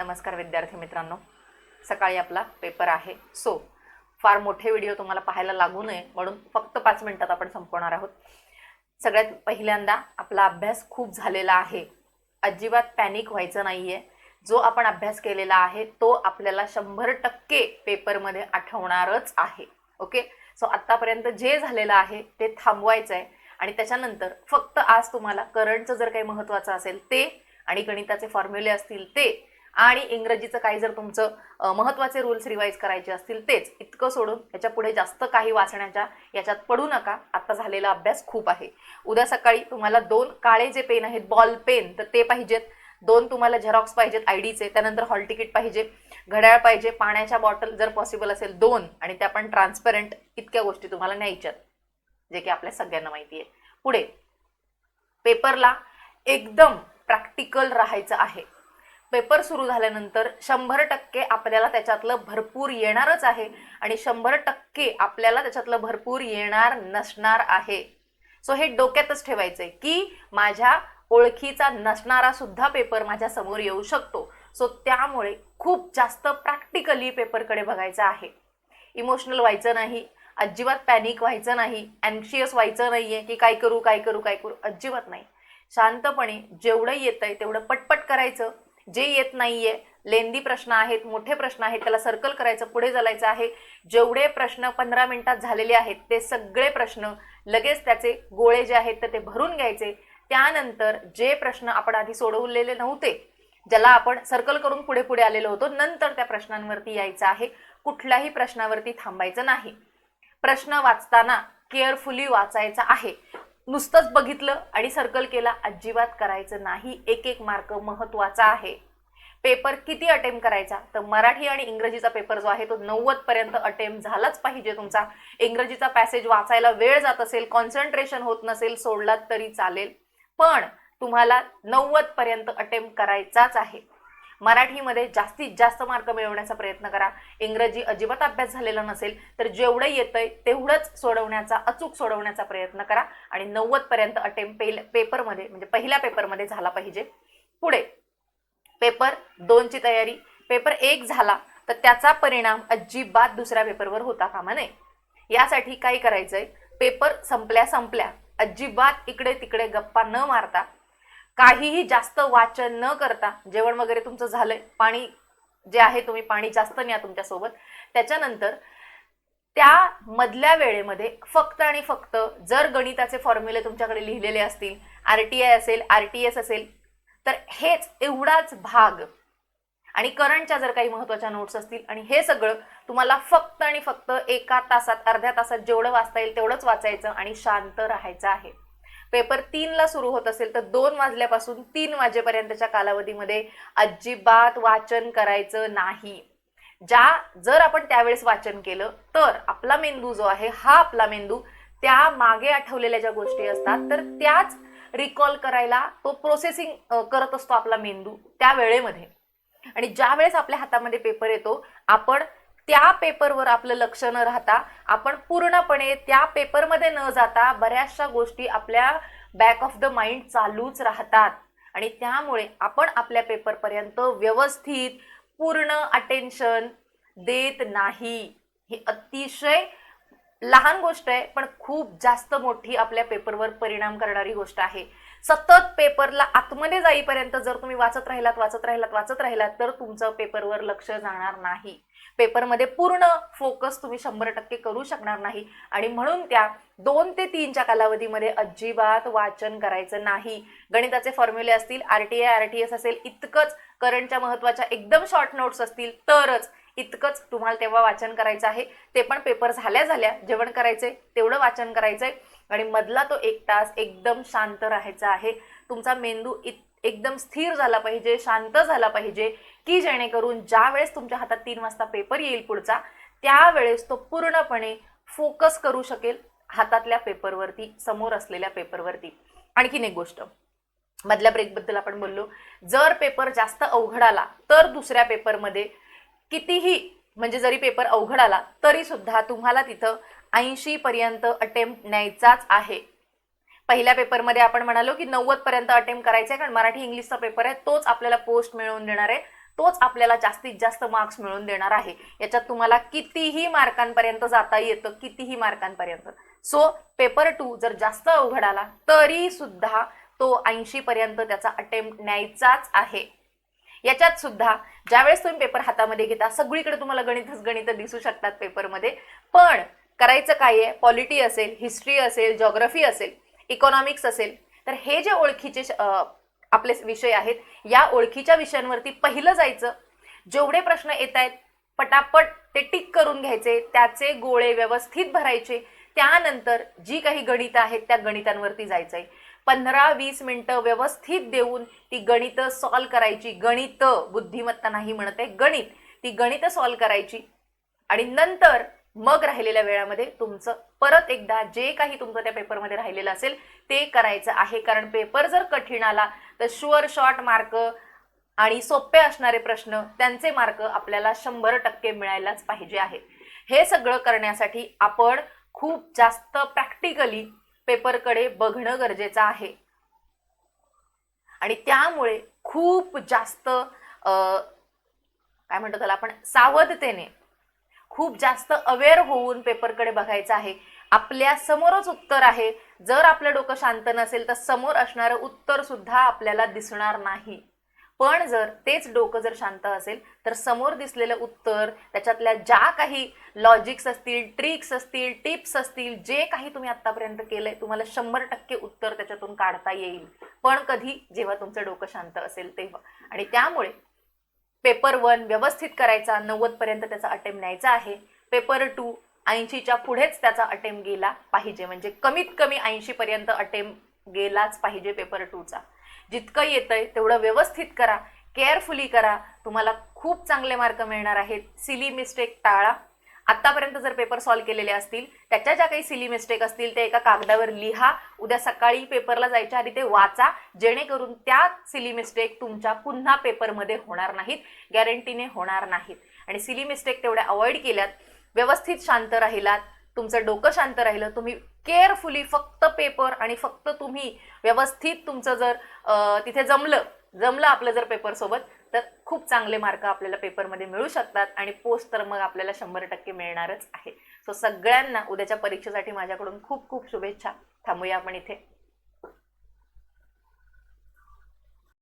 नमस्कार विद्यार्थी मित्रांनो. सकाळी आपला पेपर आहे. सो फार मोठे व्हिडिओ तुम्हाला पाहायला लागू नये म्हणून फक्त पाच मिनिटात आपण संपवणार आहोत. सगळ्यात पहिल्यांदा आपला अभ्यास खूप झालेला आहे. अजिबात पॅनिक व्हायचं नाही आहे जो आपण अभ्यास केलेला आहे तो आपल्याला शंभर टक्के पेपरमध्ये आठवणारच आहे. ओके सो आत्तापर्यंत जे झालेलं आहे ते थांबवायचं आहे आणि त्याच्यानंतर फक्त आज तुम्हाला करंटचं जर काही महत्त्वाचं असेल ते आणि गणिताचे फॉर्म्युले असतील ते आणि इंग्रजीचं काही जर तुमचं महत्त्वाचे रूल्स रिवाईज करायचे असतील तेच. इतकं सोडून याच्यापुढे जास्त काही वाचण्याच्या याच्यात पडू नका. आता झालेला अभ्यास खूप आहे. उद्या सकाळी तुम्हाला दोन काळे जे पेन आहेत बॉल पेन तर ते पाहिजेत. दोन तुम्हाला झेरॉक्स पाहिजेत आय डीचे त्यानंतर हॉल तिकीट पाहिजे घड्याळ पाहिजे पाण्याच्या बॉटल जर पॉसिबल असेल दोन आणि त्या पण ट्रान्सपरंट इतक्या गोष्टी तुम्हाला न्यायच्यात जे की आपल्या सगळ्यांना माहिती आहे. पुढे पेपरला एकदम प्रॅक्टिकल राहायचं आहे. पेपर सुरू झाल्यानंतर शंभर टक्के आपल्याला त्याच्यातलं भरपूर येणारच आहे आणि शंभर टक्के आपल्याला त्याच्यातलं भरपूर येणार नसणार आहे. सो हे डोक्यातच ठेवायचंय की माझ्या ओळखीचा नसणारा सुद्धा पेपर माझ्यासमोर येऊ शकतो. सो त्यामुळे खूप जास्त प्रॅक्टिकली पेपरकडे बघायचं आहे. इमोशनल व्हायचं नाही अजिबात पॅनिक व्हायचं नाही अँक्शियस व्हायचं नाहीये की काय करू काय करू काय करू अजिबात नाही. शांतपणे जेवढं येतंय तेवढं पटपट करायचं. जे येत नाहीये लेंदी प्रश्न आहेत मोठे प्रश्न आहेत त्याला सर्कल करायचं पुढे चालायचं आहे. जेवढे प्रश्न पंधरा मिनिटात झालेले आहेत ते सगळे प्रश्न लगेच त्याचे गोळे जे आहेत तर ते भरून घ्यायचे. त्यानंतर जे प्रश्न आपण आधी सोडवलेले नव्हते ज्याला आपण सर्कल करून पुढे पुढे आलेलो होतो नंतर त्या प्रश्नांवरती यायचं आहे. कुठल्याही प्रश्नावरती थांबायचं नाही. प्रश्न वाचताना केअरफुली वाचायचा आहे. नुसतंच बघितलं आणि सर्कल केला अजिबात करायचं नाही. एक एक मार्क महत्त्वाचा आहे. पेपर किती अटेम्प्ट करायचा? तर मराठी आणि इंग्रजीचा पेपर जो आहे तो नव्वद पर्यंत अटेम्प्ट झालाच पाहिजे तुमचा. इंग्रजीचा पॅसेज वाचायला वेळ जात असेल कॉन्सन्ट्रेशन होत नसेल सोडलात तरी चालेल. पण तुम्हाला नव्वद पर्यंत अटेम्प्ट करायचाच आहे. मराठीमध्ये जास्तीत जास्त मार्क मिळवण्याचा प्रयत्न करा. इंग्रजी अजिबात अभ्यास झालेला नसेल तर जेवढं येतंय तेवढंच सोडवण्याचा अचूक सोडवण्याचा प्रयत्न करा. आणि नव्वद पर्यंत अटेम्प्ट पेपरमध्ये म्हणजे पहिल्या पेपरमध्ये झाला पाहिजे. पुढे पेपर दोनची तयारी. पेपर एक झाला तर त्याचा परिणाम अजिबात दुसऱ्या पेपरवर होता कामा नये. यासाठी काय करायचंय? पेपर संपल्या संपल्या अजिबात इकडे तिकडे गप्पा न मारता काहीही जास्त वाचन न करता जेवण वगैरे तुमचं झालंय पाणी जे आहे तुम्ही पाणी जास्त न्या तुमच्यासोबत. त्याच्यानंतर त्या मधल्या वेळेमध्ये फक्त आणि फक्त जर गणिताचे फॉर्म्युले तुमच्याकडे लिहिलेले असतील आर टी आय असेल आर टी एस असेल तर हेच एवढाच भाग. आणि करंटच्या जर काही महत्त्वाच्या नोट्स असतील आणि हे सगळं तुम्हाला फक्त आणि फक्त एका तासात अर्ध्या तासात जेवढं वाचता येईल तेवढंच वाचायचं आणि शांत राहायचं आहे. पेपर तीनला सुरू होत असेल तर दोन वाजल्यापासून तीन वाजेपर्यंतच्या कालावधीमध्ये अजिबात वाचन करायचं नाही. ज्या जर आपण त्यावेळेस वाचन केलं तर आपला मेंदू जो आहे हा आपला मेंदू त्या मागे आठवलेल्या ज्या गोष्टी असतात तर त्याच रिकॉल करायला तो प्रोसेसिंग करत असतो आपला मेंदू त्या वेळेमध्ये. आणि ज्या वेळेस आपल्या हातामध्ये पेपर येतो आपण त्या पेपरवर आपलं लक्ष न राहता आपण पूर्णपणे त्या पेपरमध्ये न जाता बऱ्याचशा गोष्टी आपल्या बॅक ऑफ द माइंड चालूच राहतात. आणि त्यामुळे आपण आपल्या पेपरपर्यंत व्यवस्थित पूर्ण अटेन्शन देत नाही. ही अतिशय लहान गोष्ट आहे पण खूप जास्त मोठी आपल्या पेपरवर परिणाम करणारी गोष्ट आहे. सतत पेपरला आतमध्ये जाईपर्यंत जर तुम्ही वाचत राहिलात वाचत राहिलात वाचत राहिलात तर तुमचं पेपरवर लक्ष जाणार नाही. पेपरमध्ये पूर्ण फोकस तुम्ही शंभर टक्के करू शकणार नाही. आणि म्हणून त्या दोन ते तीनच्या कालावधीमध्ये अजिबात वाचन करायचं नाही. गणिताचे फॉर्म्युले असतील R T I R T S असेल इतकंच करंटच्या महत्त्वाच्या एकदम शॉर्ट नोट्स असतील तरच इतकंच तुम्हाला तेव्हा वाचन करायचं आहे. ते पण पेपर झाल्या झाल्या जेवण करायचंय तेवढं वाचन करायचंय. आणि मधला तो एक तास एकदम शांत राहायचा आहे. तुमचा मेंदू इत एकदम स्थिर झाला पाहिजे शांत झाला पाहिजे की जेणेकरून ज्या वेळेस तुमच्या हातात तीन वाजता पेपर येईल पुढचा त्यावेळेस तो पूर्णपणे फोकस करू शकेल हातातल्या पेपरवरती समोर असलेल्या पेपरवरती. आणखीन एक गोष्ट. मधल्या ब्रेकबद्दल आपण बोललो. जर पेपर जास्त अवघड आला तर दुसऱ्या पेपरमध्ये कितीही म्हणजे जरी पेपर अवघड आला तरी सुद्धा तुम्हाला तिथं ऐंशी पर्यंत अटेम्प्ट न्यायचाच आहे. पहिल्या पेपरमध्ये आपण म्हणालो की नव्वद पर्यंत अटेम्प्ट करायचे आहे कारण मराठी इंग्लिशचा पेपर आहे तोच आपल्याला पोस्ट मिळवून देणार आहे तोच आपल्याला जास्तीत जास्त मार्क्स मिळवून देणार आहे. याच्यात तुम्हाला कितीही मार्कांपर्यंत जाता येतं कितीही मार्कांपर्यंत. सो पेपर टू जर जास्त अवघड आला तरी सुद्धा तो ऐंशी पर्यंत त्याचा अटेम्प्ट न्यायचाच आहे. याच्यात सुद्धा ज्यावेळेस तुम्ही पेपर हातामध्ये घेता सगळीकडे तुम्हाला गणितच गणित दिसू शकतात पेपरमध्ये पण करायचं काय आहे? पॉलिटी असेल हिस्ट्री असेल जॉग्रफी असेल इकॉनॉमिक्स असेल. तर हे जे ओळखीचे आपले विषय आहेत या ओळखीच्या विषयांवरती पहिलं जायचं. जेवढे प्रश्न येत आहेत पटापट ते टिक करून घ्यायचे त्याचे गोळे व्यवस्थित भरायचे. त्यानंतर जी काही गणितं आहेत त्या गणितांवरती जायचं आहे पंधरा वीस मिनटं व्यवस्थित देऊन ती गणितं सॉल्व करायची. गणित बुद्धिमत्ता नाही म्हणत आहे गणित. ती गणितं सॉल्व करायची. आणि नंतर मग राहिलेल्या वेळामध्ये तुमचं परत एकदा जे काही तुमचं त्या पेपरमध्ये राहिलेलं असेल ते करायचं आहे. कारण पेपर जर कठीण आला तर शुअर शॉर्ट मार्क आणि सोपे असणारे प्रश्न त्यांचे मार्क आपल्याला शंभर टक्के मिळायलाच पाहिजे आहे. हे सगळं करण्यासाठी आपण खूप जास्त प्रॅक्टिकली पेपरकडे बघणं गरजेचं आहे. आणि त्यामुळे खूप जास्त काय म्हणतो त्याला आपण सावधतेने खूप जास्त अवेअर होऊन पेपरकडे बघायचं आहे. आपल्या समोरच उत्तर आहे. जर आपलं डोकं शांत नसेल तर समोर असणारं उत्तर सुद्धा आपल्याला दिसणार नाही. पण जर तेच डोकं जर शांत असेल तर समोर दिसलेलं उत्तर त्याच्यातल्या ज्या काही लॉजिक्स असतील ट्रिक्स असतील टिप्स असतील जे काही तुम्ही आतापर्यंत केलंय तुम्हाला शंभर टक्के उत्तर त्याच्यातून काढता येईल. पण कधी जेव्हा तुमचं डोकं शांत असेल तेव्हा. आणि त्यामुळे पेपर वन व्यवस्थित करायचा नव्वद पर्यंत त्याचा अटेम्प्ट न्यायचा आहे. पेपर टू ऐंशीच्या पुढेच त्याचा अटेम्प्ट गेला पाहिजे. म्हणजे कमीत कमी ऐंशी पर्यंत अटेम्प्ट गेलाच पाहिजे पेपर टूचा जितकं येतंय तेवढं व्यवस्थित करा केअरफुली करा. तुम्हाला खूप चांगले मार्क मिळणार आहेत. सिली मिस्टेक टाळा. आतापर्यंत जर पेपर सॉल्व्ह केलेले असतील त्याच्या ज्या काही सिली मिस्टेक असतील ते एका कागदावर लिहा उद्या सकाळी पेपरला जायच्या आधी ते वाचा जेणेकरून त्या सिली मिस्टेक तुमच्या पुन्हा पेपरमध्ये होणार नाहीत गॅरंटीने होणार नाहीत. आणि सिली मिस्टेक तेवढ्या अवॉइड केल्यात व्यवस्थित शांत राहिलात तुमचं डोकं शांत राहिलं तुम्ही केअरफुली फक्त पेपर आणि फक्त तुम्ही व्यवस्थित तुमचं जर तिथे जमलं जमलं आपलं जर पेपर सोबत तर खूप चांगले मार्क आपल्याला पेपरमध्ये मिळू शकतात आणि पोस्ट तर मग आपल्याला शंभर टक्के मिळणारच आहे. सो सगळ्यांना उद्याच्या परीक्षेसाठी माझ्याकडून खूप खूप शुभेच्छा. थांबूया आपण इथे.